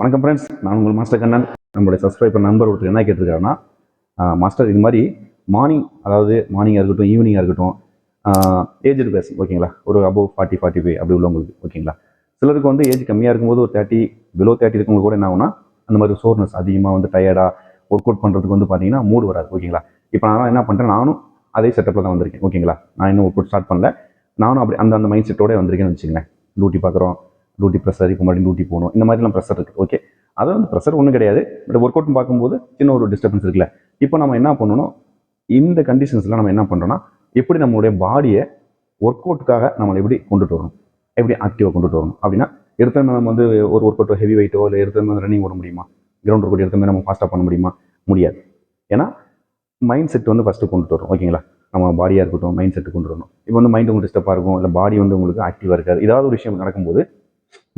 வணக்கம் ஃப்ரெண்ட்ஸ் நான் உங்கள் மாஸ்டர் கண்ணன். நம்மளுடைய சப்ஸ்கிரைபர் நம்பர் ஒருத்தர் என்ன கேட்டிருக்காருன்னா மாஸ்டர் இது மாதிரி மார்னிங் அதாவது மார்னிங்காக இருக்கட்டும் ஈவினிங்காக இருக்கட்டும் ஏஜ்டு பேஸ் ஓகேங்களா? ஒரு அபவ் ஃபார்ட்டி ஃபார்ட்டி ஃபைவ் அப்படி உள்ளவங்களுக்கு ஓகேங்களா? சிலருக்கு வந்து ஏஜ் கம்மியாக இருக்கும்போது ஒரு தேர்ட்டி பிலோ தேர்ட்டி இருக்கவங்க கூட என்ன ஆகுனா அந்த மாதிரி சோர்னஸ் அதிகமாக வந்து டயர்டாக ஒர்க் அவுட் பண்ணுறதுக்கு வந்து பார்த்தீங்கன்னா மூடு வராது ஓகேங்களா? இப்போ நான் என்ன பண்ணுறேன் நானும் அதே செட்டப்பில் தான் வந்திருக்கேன் ஓகேங்களா? நான் இன்னும் ஒர்க் அவுட் ஸ்டார்ட் பண்ணல. நானும் அப்படி அந்த அந்த மைண்ட் செட்டோடய வந்திருக்கேன்னு வச்சுக்கங்களேன். டியூட்டி பார்க்குறோம் டியூட்டி ப்ரெஷர் இப்போ மறுபடியும் டியூட்டி போகணும். இந்த மாதிரிலாம் ப்ரெஷர் இருக்குது ஓகே அதை வந்து ப்ரெஷர் ஒன்றும் கிடையாது. பட் ஒர்க் அவுட்னு பார்க்கும்போது சின்ன ஒரு டிஸ்டர்பன்ஸ் இருக்குல்ல. இப்போ நம்ம என்ன பண்ணணும் இந்த கண்டிஷன்ஸில் நம்ம என்ன பண்ணுறோன்னா எப்படி நம்மளுடைய பாடியை ஒர்க் அவுட்டுக்காக நம்மளை எப்படி கொண்டுட்டு வரணும்? எப்படி ஆக்டிவாக கொண்டுட்டு வரணும்? அப்படின்னா எடுத்த நம்ம வந்து ஒரு ஒர்க் அவுட்டோ ஹெவி வெயிட்டோ இல்லை எடுத்த ரன்னிங் ஓட முடியுமா? கிரவுண்ட் ஒர்க் அவுட் எடுத்த மாதிரி நம்ம ஃபாஸ்ட்டாக பண்ண முடியுமா? முடியாது. ஏன்னா மைண்ட் செட் வந்து ஃபஸ்ட்டு கொண்டுட்டு வரும் ஓகேங்களா நம்ம பாடியாக இருக்கட்டும் மைண்ட் செட்டு கொண்டு வரணும். இப்போ வந்து மைண்ட் உங்களுக்கு டிஸ்டர்பாக இருக்கும் இல்லை பாடி வந்து உங்களுக்கு ஆக்டிவாக இருக்காது. ஏதாவது ஒரு விஷயம் நடக்கும்போது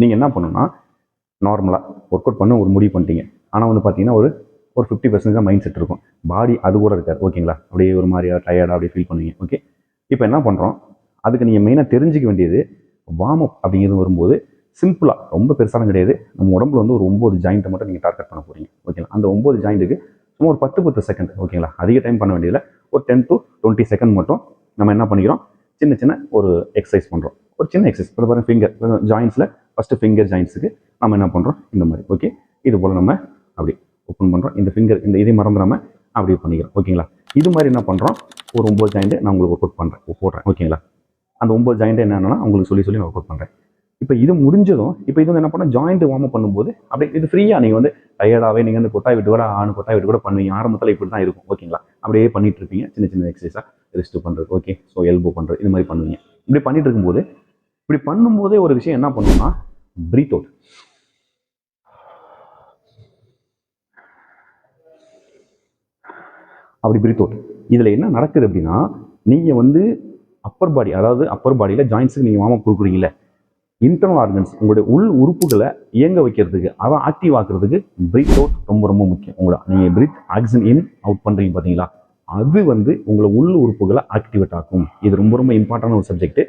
நீங்கள் என்ன பண்ணணும்னா நார்மலாக ஒர்க் அவுட் பண்ண ஒரு முடிவு பண்ணிட்டீங்க. ஆனால் வந்து பார்த்தீங்கன்னா ஒரு ஒரு ஃபிஃப்டி பர்சன்ட் தான் மைண்ட் செட் இருக்கும். பாடி அது கூட இருக்காது. ஓகேங்களா அப்படியே ஒரு மாதிரியா டயர்டாக அப்படியே ஃபீல் பண்ணுவீங்க. ஓகே இப்போ என்ன பண்ணுறோம் அதுக்கு நீங்கள் மெயினாக தெரிஞ்சுக்க வேண்டியது வார்ம் அப் அப்படிங்கிறது வரும்போது சிம்பிளாக ரொம்ப பெருசாலும் கிடையாது. நம்ம உடம்புல வந்து ஒரு ஒம்பது ஜாயிண்ட்டை மட்டும் நீங்கள் டார்கெட் பண்ண போகிறீங்க ஓகேங்களா அந்த ஒம்பது ஜாயிண்ட்டுக்கு சும்மா ஒரு பத்து பத்து செகண்ட் ஓகேங்களா அதிக டைம் பண்ண வேண்டியதில்லை. ஒரு டென் டு டுவெண்ட்டி செகண்ட் மட்டும் நம்ம என்ன பண்ணிக்கிறோம்? சின்ன சின்ன ஒரு எக்ஸசைஸ் பண்ணுறோம் ஒரு சின்ன எக்ஸசைஸ் இப்போ பாருங்கள் ஃபிங்கர் ஜாயின்ஸில் ஃபஸ்ட்டு ஃபிங்கர் ஜாயின்ஸுக்கு நம்ம என்ன பண்ணுறோம் இந்த மாதிரி ஓகே இது போல் நம்ம அப்படி ஓப்பன் பண்ணுறோம் இந்த ஃபிங்கர் இந்த இதை மறந்துடாமல் அப்படி பண்ணிக்கிறோம் ஓகேங்களா இது மாதிரி என்ன பண்ணுறோம் ஒரு ஒம்பது ஜாயிண்ட்டு நான் உங்களுக்கு ஒர்க் அவுட் பண்ணுறேன் போடுறேன் ஓகேங்களா அந்த ஒம்பது ஜாயிண்ட் என்னென்னா உங்களுக்கு சொல்லி சொல்லி நான் ஒர்க் அவுட் பண்ணுறேன் இப்போ இது முடிஞ்சதும் இப்போ இது வந்து என்ன பண்ண ஜாயிண்ட் வார்ம் அப் பண்ணும்போது அப்படியே இது ஃப்ரீயாக நீங்கள் வந்து டயர்டாகவே நீங்கள் வந்து கொட்டாய் விட்டு கூட ஆணு கொட்டாய் விட்டு கூட பண்ணுவீங்க. ஆரம்பத்தில் இப்படி தான் இருக்கும் ஓகேங்களா அப்படியே பண்ணிட்டு இருப்பீங்க. சின்ன சின்ன எக்ஸசைஸாக ரெஸ்ட் பண்ணுறது ஓகே ஸோ எல்போ பண்ணுறது இது மாதிரி பண்ணுவீங்க. இப்படி பண்ணிட்டு இருக்கும்போது இப்படி பண்ணும்போதே ஒரு விஷயம் என்ன பண்ணணும்னா பிரீத் அவுட் அப்படி பிரீத் அவுட் இதில் என்ன நடக்குது அப்படின்னா நீங்கள் வந்து அப்பர் பாடி அதாவது அப்பர் பாடியில் ஜாயின்ஸுக்கு நீங்கள் வார்ம் கொடுக்குறீங்கல்ல இன்டர்னல் ஆர்கன்ஸ் உங்களுடைய உள் உறுப்புகளை இயங்க வைக்கிறதுக்கு அதை ஆக்டிவ் ஆக்குறதுக்கு பிரீத் அவுட் ரொம்ப ரொம்ப முக்கியம். உங்களை நீங்கள் பிரீத் ஆக்சிஜன் இன் அவுட் பண்ணுறீங்க பார்த்தீங்களா? அது வந்து உங்களை உள் உறுப்புகளை ஆக்டிவேட் ஆக்கும். இது ரொம்ப ரொம்ப இம்பார்ட்டன்டான ஒரு சப்ஜெக்ட்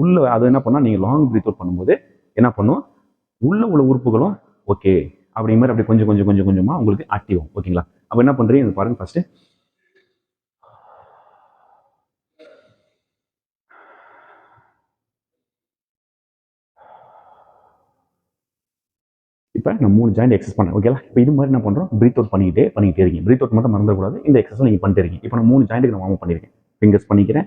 உள்ள அது என்ன பண்ணால் நீங்கள் லாங் பிரீத் அவுட் பண்ணும்போது என்ன பண்ணும்? உள்ள உள்ள உறுப்புகளும் ஓகே அப்படி மாதிரி அப்படி கொஞ்சம் கொஞ்சம் கொஞ்சம் கொஞ்சமாக உங்களுக்கு ஆக்டிவ் ஆகும். ஓகேங்களா அப்போ என்ன பண்ணுறீங்க இது பாருங்க ஃபஸ்ட்டு இப்போ நான் மூணு ஜாயிண்ட் எக்ஸஸ் பண்ணேன் ஓகேங்களா இப்போ இது மாதிரி என்ன பண்ணுறோம் ப்ரீத் அவுட் பண்ணிக்கிட்டே பண்ணிக்கிட்டே இருக்கீங்க. ப்ரீத் அவுட் மட்டும் மறந்துடக்கூடாது. இந்த எக்ஸஸ் நீங்கள் பண்ணிட்டு இருக்கீங்க. இப்போ நான் மூணு ஜாயிண்ட்டுக்கு நான் வார்ம் பண்ணியிருக்கேன். ஃபிங்கர்ஸ் பண்ணிக்கிறேன்.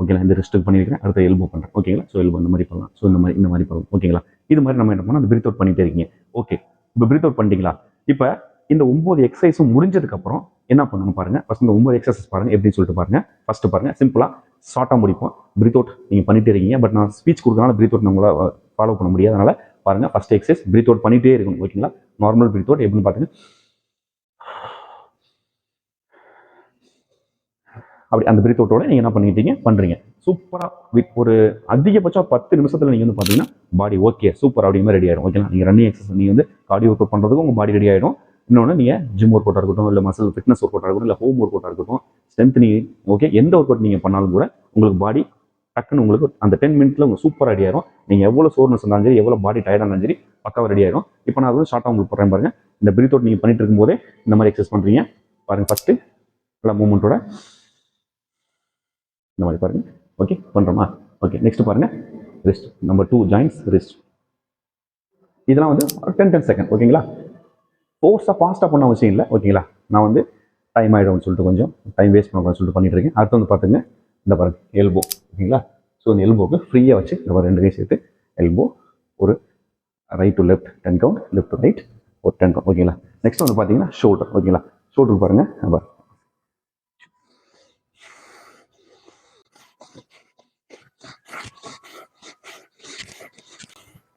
ஓகேங்களா இந்த ரெஸ்ட்ரிக் பண்ணியிருக்கேன் அடுத்த எல்போ பண்ணுறேன் ஓகேங்களா ஸோ எல்போ இந்த மாதிரி பண்ணலாம். ஸோ இந்த மாதிரி இந்த மாதிரி பண்ணலாம். ஓகேங்களா இது மாதிரி நம்ம என்ன பண்ணோம் அந்த பிரீத் அவுட் பண்ணிட்டே இருக்கீங்க. ஓகே இப்போ பிரீத் அவுட் பண்ணிட்டீங்களா? இப்போ இந்த ஒம்பது எக்ஸசைஸும் முடிஞ்சதுக்கப்புறம் என்ன பண்ணணும் பாருங்க? ஃபஸ்ட் இந்த ஒம்பது எக்ஸசைஸ் பாருங்கள் எப்படின்னு சொல்லிட்டு பாருங்கள் ஃபஸ்ட்டு பாருங்கள் சிம்பிளாக ஷார்ட்டாக முடிப்போம். பிரீத் அவுட் நீங்கள் பண்ணிட்டே இருக்கீங்க. பட் நான் ஸ்பீச் கொடுக்கறனால பிரீத் அவுட் நம்மளால் ஃபாலோ uh, பண்ண முடியாது. அதனால் பாருங்கள் ஃபஸ்ட் எக்ஸசைஸ் பிரீத் அவுட் பண்ணிகிட்டே இருக்கணும். ஓகேங்களா நார்மல் பிரீத் அவுட் எப்படின்னு பாருங்க. அப்படி அந்த பிரீத் அவுட்டோட நீங்கள் என்ன பண்ணிக்கிட்டீங்க? பண்ணுறீங்க சூப்பராக ஒரு அதிகபட்சம் பத்து நிமிஷத்தில் நீங்கள் வந்து பார்த்தீங்கன்னா பாடி ஓகே சூப்பர் அப்படிங்கிற ரெடி ஆயிடும். ஓகேங்களா நீங்கள் ரன்னிங் எக்ஸசைஸ் நீங்கள் வந்து கார்டியோ ஒர்க் அவுட் பண்ணுறதுக்கு உங்கள் பாடி ரெடி ஆகிடும் இன்னொன்று நீங்கள் ஜிம் ஒர்க் அவுட்டாக இருக்கட்டும் இல்லை மசில் ஃபிட்னஸ் ஒர்க் அவுட்டாக இருக்கட்டும் இல்லை ஹோம் ஒர்க் அவுட்டாக இருக்கட்டும் ஸ்ட்ரென்த் நீங்கள் ஓகே எந்த ஒர்க் அவுட் நீங்கள் பண்ணாலும் கூட உங்களுக்கு பாடி டக்குன்னு உங்களுக்கு அந்த டென் மினிட்ல உங்களுக்கு சூப்பர் ரெடி ஆயிரும். நீங்கள் எவ்வளோ சோர்னஸ் இருந்தாலும் சரி எவ்வளோ பாடி டயர்டாக இருந்தாலும் சரி பக்காவாக ரெடி ஆயிரும். இப்போ நான் வந்து ஷார்ட்டாக உங்களுக்கு போடுறேன் பாருங்க. இந்த பிரீத் அவுட் நீங்கள் பண்ணிட்டு இருக்கும்போதே இந்த மாதிரி எக்ஸசைஸ் பண்ணுறீங்க பாருங்க ஃபஸ்ட்டு நல்லா மூமெண்ட்டோட இந்த மாதிரி பாருங்கள் ஓகே பண்ணுறோமா ஓகே நெக்ஸ்ட் பாருங்கள் wrist number two joints wrist இதெல்லாம் வந்து டென் டென் செகண்ட் ஓகேங்களா ஃபோர்ஸாக ஃபாஸ்ட்டாக பண்ண அவசியம் இல்லை ஓகேங்களா நான் வந்து டைம் ஆகிடும்னு சொல்லிட்டு கொஞ்சம் டைம் வேஸ்ட் பண்ணக்கூடாது சொல்லிட்டு பண்ணிட்டு இருக்கேன். அடுத்து வந்து பார்த்துங்க இந்த பாருங்க எல்போ ஓகேங்களா ஸோ இந்த எல்போக்கு ஃப்ரீயாக வச்சு இந்த மாதிரி ரெண்டு கை சேர்த்து எல்போ ஒரு right to left ten count left to right ஒரு டென் கவுண்ட் ஓகேங்களா நெக்ஸ்ட் வந்து பார்த்தீங்கன்னா ஷோல்டர் ஓகேங்களா ஷோல்டருக்கு பாருங்க.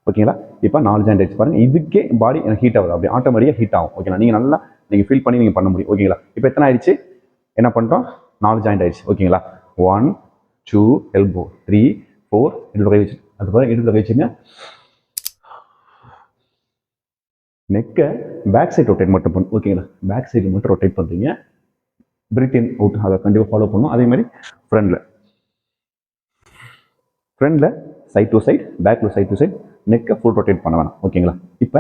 ஓகேங்களா இப்போ நாலு ஜாயிண்ட் ஆச்சு பாருங்கள் இதுக்கே பாடி எனக்கு ஹீட் ஆகுது. அப்படி ஆட்டோமேட்டிக்காக ஹீட் ஆகும். ஓகேங்களா நீங்கள் நல்லா நீங்கள் ஃபீல் பண்ணி நீங்கள் பண்ண முடியும். ஓகேங்களா இப்போ எத்தனை ஆயிடுச்சு? என்ன பண்ணுறோம் நாலு ஜாயிண்ட் ஆயிடுச்சு. ஓகேங்களா one two elbow three four இடுப்பு கை வச்சு அது பாருங்க இடுப்பு வச்சுங்க. நெக்கை பேக் சைடு ரொட்டேட் மட்டும் பண்ணும் ஓகேங்களா பேக் சைடு மட்டும் ரொட்டேட் பண்ணுறீங்க பிரீத் இன் அவுட் அதை கண்டிப்பாக ஃபாலோ பண்ணும். அதே மாதிரி ஃப்ரண்டில் ஃப்ரண்டில் side to side back to side to side நெக்கை full rotate பண்ண வேணாம். ஓகேங்களா இப்போ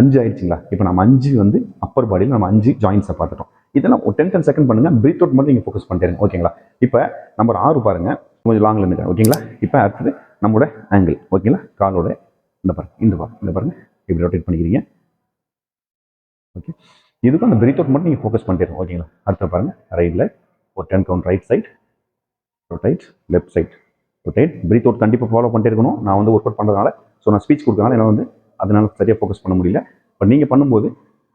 அஞ்சு ஆயிடுச்சுங்களா? இப்போ நம்ம அஞ்சு வந்து அப்பர் பாடியில் நம்ம அஞ்சு ஜாயின்ஸை பார்த்துட்டோம். இதெல்லாம் ஒரு டென் டென் செகண்ட் பண்ணுங்கள் பிரீத் அவுட் மட்டும் நீங்கள் ஃபோக்கஸ் பண்ணிட்டு ஓகேங்களா இப்போ நம்பர் ஆறு பாருங்க. கொஞ்சம் லாங்கில் நிற்க ஓகேங்களா இப்போ அடுத்தது நம்மளோட ஆங்கிள் ஓகேங்களா காலோட இந்த பாருங்க. இந்த பாருங்க. இந்த பாருங்க. இப்படி ரொட்டேட் பண்ணிக்கிறீங்க. ஓகே இதுக்கும் அந்த பிரீத் அவுட் மட்டும் நீங்கள் ஃபோக்கஸ் பண்ணிட்டு ஓகேங்களா அடுத்த பாருங்கள் ரைட் ரைட்டில் ஒரு ten count right side rotate left side rotate breath out கண்டிப்பாக ஃபாலோ பண்ணிட்டே இருக்கணும். நான் வந்து ஒர்க் அவுட் பண்ணுறதுனால ஸோ நான் ஸ்பீச் கொடுக்கறனால என்னால் வந்து அதனால் சரியாக ஃபோக்கஸ் பண்ண முடியல. பட் நீங்கள் பண்ணும்போது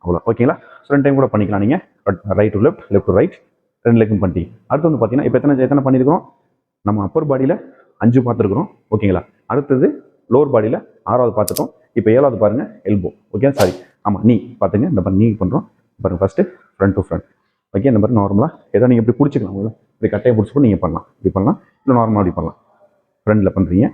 அவ்வளோ ஓகேங்களா ஸோ ரெண்டு டைம் கூட பண்ணிக்கலாம் நீங்கள் right to left left to right ரெண்டு லெக்கும் பண்ணிட்டீங்க. அடுத்து வந்து பார்த்தீங்கன்னா இப்போ எத்தனை எத்தனை பண்ணியிருக்கிறோம்? நம்ம அப்பர் பாடியில் அஞ்சு பார்த்துருக்குறோம். ஓகேங்களா அடுத்தது லோவர் பாடியில் ஆறாவது பார்த்துட்டோம். இப்போ ஏழாவது பாருங்கள் எல்போ ஓகே சாரி ஆமாம் நீ பார்த்துங்க இந்த மாதிரி நீ பண்ணுறோம் பாருங்க first front to front okay இந்த மாதிரி நார்மலாக ஏதோ நீங்கள் இப்படி பிடிச்சிக்கலாம். இப்படி கட்டையை பிடிச்சிக்கூட நீங்கள் பண்ணலாம். இப்படி பண்ணலாம். இல்லை நார்மலாக இப்படி பண்ணலாம். ஃப்ரண்டில் பண்ணுறீங்க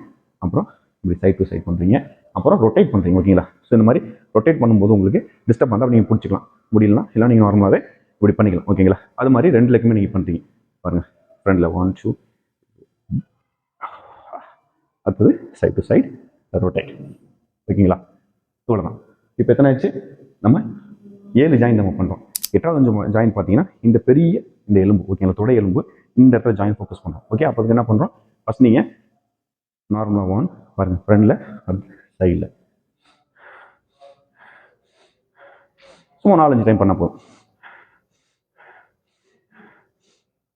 அப்புறம் இப்படி சைட் டு சைட் பண்ணுறீங்க அப்புறம் ரொட்டேட் பண்ணுறீங்க ஓகேங்களா ஸோ இந்த மாதிரி ரொட்டேட் பண்ணும்போது உங்களுக்கு டிஸ்டர்ப் பண்ணால் நீங்கள் பிடிச்சிக்கலாம். முடியலனா இல்லை நீங்கள் நார்மலாகவே இப்படி பண்ணிக்கலாம் ஓகேங்களா அது மாதிரி ரெண்டு லெக்குமே நீங்கள் பண்ணுறீங்க பாருங்கள் ஃப்ரண்டில் ஒன் டூ அடுத்தது சைட் டு சைட் ரொட்டேட் ஓகேங்களா இவ்வளோதான் இப்போ எத்தனை ஆச்சு? நம்ம ஏழு ஜாயின் நம்ம பண்ணுறோம் எட்டாவது அஞ்சு ஜாயின் பார்த்தீங்கன்னா இந்த பெரிய இந்த எலும்பு ஓகேங்களா தொடை எலும்பு இந்த இடத்துல ஜாயின் ஃபோக்கஸ் பண்ணுறோம் ஓகே அப்போ என்ன பண்ணுறோம் ஃபஸ்ட் நீங்கள் நார்மலாக ஒன் பாருங்க ஃப்ரண்டில் சைடில் சும்மா நாலஞ்சு டைம் பண்ண போதும்.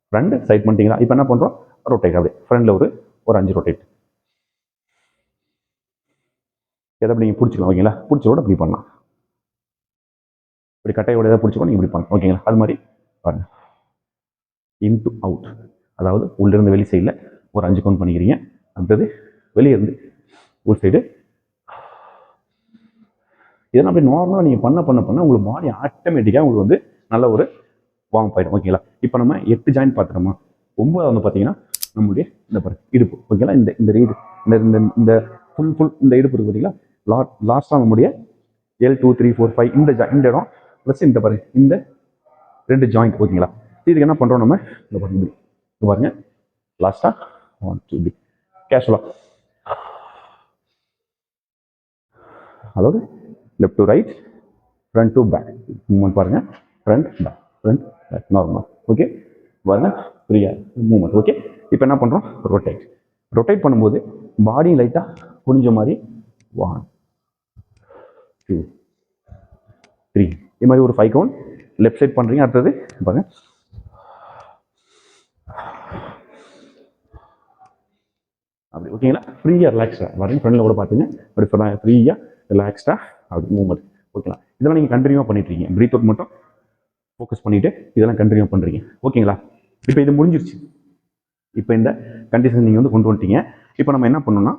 ஃப்ரண்ட் சைட் பண்ணிட்டீங்களா? இப்போ என்ன பண்ணுறோம் ரொட்டேட் அப்படியே. ஃப்ரண்டில் ஒரு ஒரு அஞ்சு ரொட்டேட் எதை அப்படி நீங்கள் பிடிச்சிக்கலாம் ஓகேங்களா? பிடிச்சோட இப்படி பண்ணலாம். இப்படி கட்டையோட எதாவது பிடிச்சிக்கோ நீங்கள் இப்படி பண்ணலாம் ஓகேங்களா? அது மாதிரி பாருங்கள் இன் டு அவுட் அதாவது உள்ளிருந்து வெளி சைடில் ஒரு அஞ்சு கவுண்ட் பண்ணிக்கிறீங்க. அடுத்தது வெளியே இருந்து உள் சைடு இதெல்லாம் அப்படி நார்மலாக நீங்கள் பண்ண பண்ண பண்ண உங்களுக்கு பாடி ஆட்டோமேட்டிக்காக உங்களுக்கு வந்து நல்ல ஒரு வார்ம் ஆகிடும் ஓகேங்களா இப்போ நம்ம எட்டு ஜாயின் பார்த்துட்டோமா ஒம்பதாவது வந்து பார்த்தீங்கன்னா நம்மளுடைய இந்த பாரு இடுப்பு. ஓகேங்களா இந்த இந்த ரீடு இந்த இந்த இந்த ஃபுல் ஃபுல் இந்த இடுப்பு இருக்குது பார்த்தீங்களா லா லாஸ்ட்டாக நம்முடைய எல் டூ த்ரீ ஃபோர் ஃபைவ் இந்த ஜா இந்த இடம் ப்ளஸ் இந்த பாரு இந்த ரெண்டு ஜாயிண்ட் ஓகேங்களா இதுக்கு என்ன பண்ணுறோம் நம்ம? இந்த பாருங்க இப்படி பாருங்க. லாஸ்ட்டாக ஒன் டூ இப்படி கேஷுவலாக அதாவது left to right front to back movement பாருங்க. Front back front back normal okay பாருங்க. ஃப்ரீயாக மூமெண்ட் ஓகே இப்போ என்ன பண்ணுறோம் ரொட்டேட் ரொட்டேட் பண்ணும்போது பாடி லைட்டாக புரிஞ்ச மாதிரி ஒன் டூ த்ரீ இது மாதிரி ஒரு ஃபைவ் கவுண்ட் லெஃப்ட் சைட் பண்ணுறீங்க அடுத்தது பாருங்க. அப்படி ஓகேங்களா ஃப்ரீயாக ரிலாக்ஸ்டாக வரீங்க ஃப்ரெண்டில் கூட பார்த்துங்க அப்படி ஃப்ரீயாக ரிலாக்ஸ்டாக அப்படி மூவ்மெண்ட் ஓகேங்களா இதெல்லாம் நீங்கள் கண்டினியூவாக பண்ணிட்டு இருக்கீங்க. ப்ரீத் அவுட் மட்டும் ஃபோக்கஸ் பண்ணிவிட்டு இதெல்லாம் கண்டினியூ பண்ணுறீங்க ஓகேங்களா இப்போ இது முடிஞ்சிருச்சு. இப்போ இந்த கண்டிஷன் நீங்கள் வந்து கொண்டு வந்துட்டீங்க. இப்போ நம்ம என்ன பண்ணோம்னா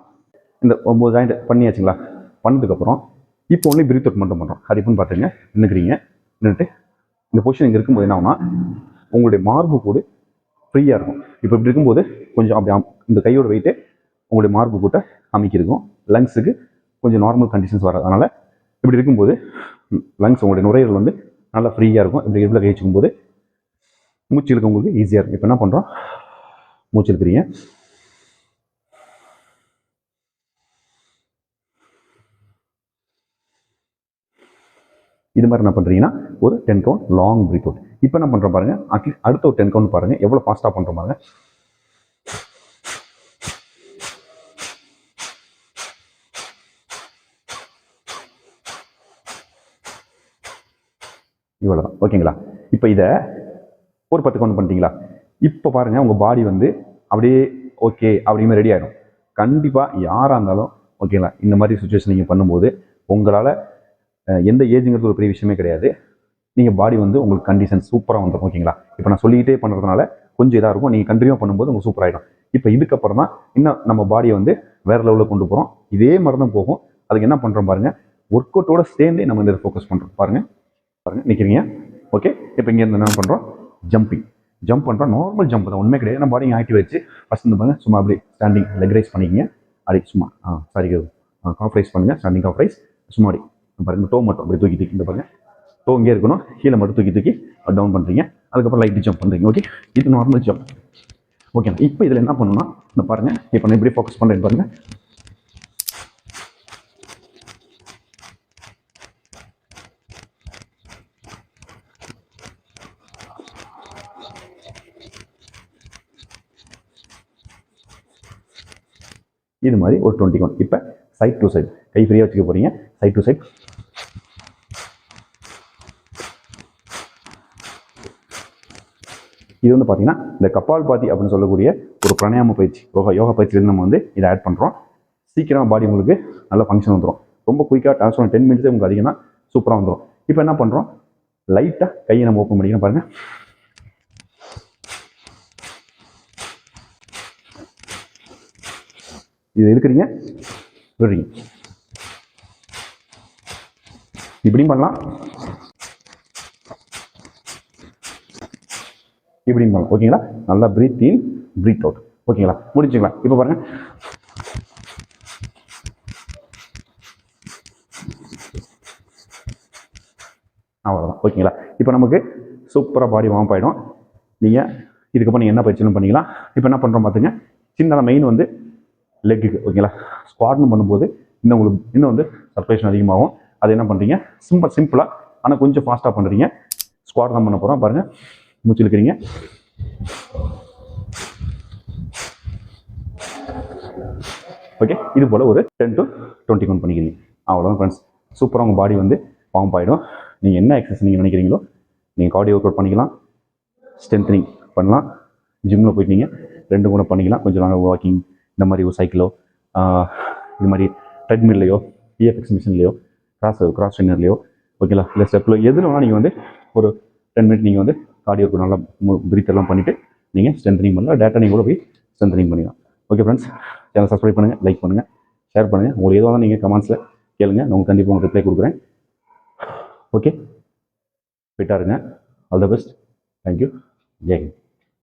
இந்த ஒம்பது ஜாயிண்ட் பண்ணியாச்சுங்களா? பண்ணதுக்கப்புறம் இப்போ ஒன்லி பிரீத் அவுட் மட்டும் பண்ணுறோம் அது எப்படின்னு பார்த்துங்க நின்றுக்கிறீங்க நின்றுட்டு இந்த பொசிஷன் இங்கே இருக்கும்போது என்ன ஆகும்னா உங்களுடைய மார்பு கூடு ஃப்ரீயாக இருக்கும். இப்போ இப்படி இருக்கும்போது கொஞ்சம் அப்படி இந்த கையோட வெயிட்டு உங்களுடைய மார்பு கூட்ட அமைக்கிருக்கும் லங்ஸுக்கு கொஞ்சம் நார்மல் கண்டிஷன்ஸ் வராது அதனால் இப்படி இருக்கும்போது லங்ஸ் உங்களுடைய நுரையீரல் வந்து நல்லா ஃப்ரீயாக இருக்கும். இப்படி இவ்வளோ கை போது மூச்சு இழுக்க உங்களுக்கு ஈஸியாக இருக்கும். இப்போ என்ன பண்ணுறோம் மூச்சு இழுக்கிறீங்க. இது மாதிரி என்ன பண்ணுறீங்கன்னா ஒரு ten count long breath out இப்போ என்ன பண்ணுறோம் பாருங்கள் அட்லீஸ்ட் அடுத்த ஒரு டென் கவுண்ட் பாருங்கள் எவ்வளோ ஃபாஸ்ட்டாக பண்ணுறோம் பாருங்கள் இவ்வளோ இவ்வளோதான் ஓகேங்களா? இப்போ இதை ஒரு பத்து கவுண்ட் பண்ணிட்டீங்களா? இப்போ பாருங்க உங்கள் பாடி வந்து அப்படியே ஓகே அப்படியுமே ரெடி ஆகிடும் கண்டிப்பாக யாராக இருந்தாலும் ஓகேங்களா இந்த மாதிரி சுச்சுவேஷன் நீங்கள் பண்ணும்போது உங்களால் எந்த ஏஜுங்கிறது ஒரு பெரிய விஷயமே கிடையாது. நீங்கள் பாடி வந்து உங்களுக்கு கண்டிஷன் சூப்பராக வந்துடும் ஓகேங்களா? இப்போ நான் சொல்லிக்கிட்டே பண்ணுறதுனால கொஞ்சம் இதாக இருக்கும். நீங்கள் கண்டினியூ பண்ணும்போது உங்களுக்கு சூப்பராகிடும் இப்போ இதுக்கப்புறம் தான் இன்னும் நம்ம பாடியை வந்து வேறு லெவலில் கொண்டு போகிறோம் இதே மாதிரி தான் போகும். அதுக்கு என்ன பண்ணுறோம் பாருங்க ஒர்க் அவுட்டோட சேர்ந்தே நம்ம இந்த ஃபோக்கஸ் பண்ணுறோம் பாருங்கள் பாருங்கள் நிற்கிறீங்க ஓகே இப்போ இங்கேருந்து என்ன பண்ணுறோம் ஜம்பிங் ஜம்ப் பண்ணுறோம் நார்மல் ஜம்ப் தான். ஒன்றுமே கிடையாது. நம்ம பாடி ஆக்டிவ் வச்சு ஃபஸ்ட் இந்த பாருங்கள் சும்மா அப்படி ஸ்டாண்டிங் லெக் ரைஸ் பண்ணிக்கிங்க. அப்படி சும்மா ஆ சாரி காஃப் ரைஸ் பண்ணுங்கள் ஸ்டாண்டிங் காஃப் ரைஸ் சும்மா அப்படி பாருங்க டோ மட்டும் அப்படி தூக்கி தூக்கி இந்த பாருங்கள் டோ இங்கே இருக்கணும். கீழே மட்டும் தூக்கி தூக்கி டவுன் பண்ணுறீங்க அதுக்கப்புறம் லைட் ஜம்ப் பண்ணுறீங்க ஓகே இது நார்மல் ஜம்ப் ஓகே இப்போ இதில் என்ன பண்ணணும்னா இந்த பாருங்கள் இப்போ நான் இப்படி ஃபோக்கஸ் பண்ணுறேன் பாருங்கள் இது மாதிரி ஒரு டுவெண்ட்டி ஒன் இப்போ சைட் டு சைட் கை ஃப்ரீயாக வச்சுக்க போகிறீங்க சைட் டு சைட் இது வந்து பார்த்தீங்கன்னா இந்த கப்பால் பாத்தி அப்படின்னு சொல்லக்கூடிய ஒரு பிராணாயாம பயிற்சி. யோகா யோகா பயிற்சியிலேருந்து நம்ம வந்து இதை ஆட் பண்ணுறோம் சீக்கிரமாக பாடி உங்களுக்கு நல்ல ஃபங்க்ஷன் வந்துடும் ரொம்ப குயிக்காக ட்ரான்ஸ்ஃபர் டென் மினிட்ஸே உங்களுக்கு அதிகம்னா சூப்பராக வந்துடும் இப்போ என்ன பண்ணுறோம் லைட்டாக கையை நம்ம ஓப்பன் பண்ணிக்கலாம் பாருங்கள் இது இருக்கிறீங்க விடுறீங்க. இப்படியும் பண்ணலாம். இப்படியும் பண்ணலாம். ஓகேங்களா? நல்லா பிரீத் இன் பிரீத் அவுட் ஓகேங்களா? முடிஞ்சுங்களா இப்போ பாருங்க. அவ்வளோதான் ஓகேங்களா? இப்போ நமக்கு சூப்பராக பாடி வார்ம் ஆகிடும் நீங்கள் இதுக்கப்புறம் நீங்கள் என்ன பயிற்சியும் பண்ணிக்கலாம். இப்போ என்ன பண்ணுறோம் பார்த்துங்க சின்னதாக மெயின் வந்து லெக்குக்கு ஓகேங்களா ஸ்குவாட்னு பண்ணும்போது இன்னும் உங்களுக்கு இன்னும் வந்து சர்க்குலேஷன் அதிகமாகும். அது என்ன பண்ணுறீங்க சிம்பிள் சிம்பிளாக ஆனால் கொஞ்சம் ஃபாஸ்ட்டாக பண்ணுறீங்க ஸ்குவாட் தான் பண்ண போகிறோம் பாருங்கள் மூச்சு இழுக்கிறீங்க. ஓகே இது போல் ஒரு டென் டு டுவெண்ட்டி ஒன் பண்ணிக்கிறீங்க அவ்வளோதான் ஃப்ரெண்ட்ஸ் சூப்பராக உங்கள் பாடி வந்து வார்ம் ஆகிடும் நீங்கள் என்ன எக்ஸசைஸ் நீங்கள் நினைக்கிறீங்களோ நீங்கள் கார்டியோ ஒர்க் அவுட் பண்ணிக்கலாம். ஸ்ட்ரென்த்னிங் பண்ணலாம். ஜிம்மில் போயிட்டீங்க. ரெண்டு கூட பண்ணிக்கலாம். கொஞ்சம் நாங்கள் வாக்கிங் இந்த மாதிரி ஒரு சைக்கிளோ இது மாதிரி ட்ரெட்மில்லையோ இஎஃப்எக்ஸ் மிஷின்லையோ கிராஸ் கிராஸ் ட்ரெயினர்லையோ ஓகேங்களா இல்லை ஸ்டெப்பில் எதில் வேணால் நீங்கள் வந்து ஒரு டென் மினிட் நீங்கள் வந்து கார்டியோக்கு நல்லா பிரீத் எல்லாம் பண்ணிவிட்டு நீங்கள் ஸ்ட்ரென்தனிங் பண்ணலாம். டேட்டா நீங்கள் கூட போய் ஸ்ட்ரென்தனிங் பண்ணிக்கலாம். ஓகே ஃப்ரெண்ட்ஸ் சேனல் சப்ஸ்கிரைப் பண்ணுங்கள் லைக் பண்ணுங்கள் ஷேர் பண்ணுங்கள் உங்களுக்கு எதுவாக நீங்கள் கமெண்ட்ஸில் கேளுங்க. நான் உங்களுக்கு கண்டிப்பாக உங்களுக்கு ரிப்ளை கொடுக்குறேன். ஓகே ஃபிட்டாக இருங்க. All the best thank you Jai Hind